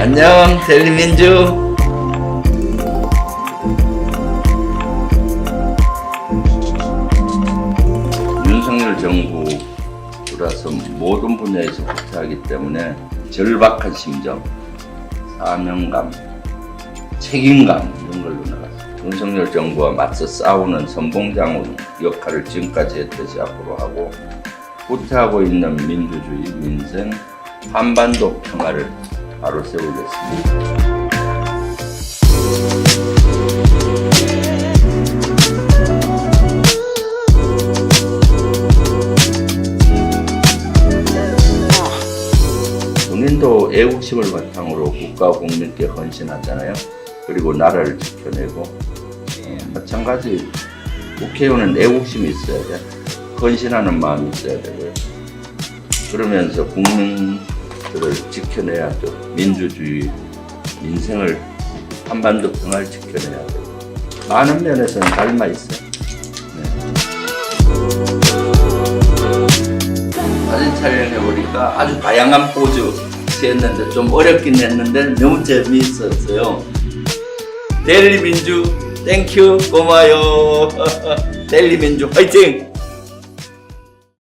안녕 델리민주 윤석열 정부라서 모든 분야에서 후퇴하기 때문에 절박한 심정, 사명감, 책임감 이런 걸로 나갔습니다. 윤석열 정부와 맞서 싸우는 선봉장군 역할을 지금까지 했듯이 앞으로 하고 후퇴하고 있는 민주주의, 민생, 한반도 평화를 바로 세우겠습니다. 본인도 애국심을 바탕으로 국가 국민께 헌신하잖아요. 그리고 나라를 지켜내고 어, 마찬가지 국회의원은 애국심이 있어야 돼. 헌신하는 마음이 있어야 되고요. 그러면서 국민 들을 지켜내야죠. 민주주의, 민생을 한반도 평화를 지켜내야 되고 많은 면에서는 닮아 있어요. 네. 사진 촬영해 보니까 아주 다양한 포즈 취했는데 좀 어렵긴 했는데 너무 재미있었어요. 델리 민주 땡큐 고마요. 델리 민주 화이팅!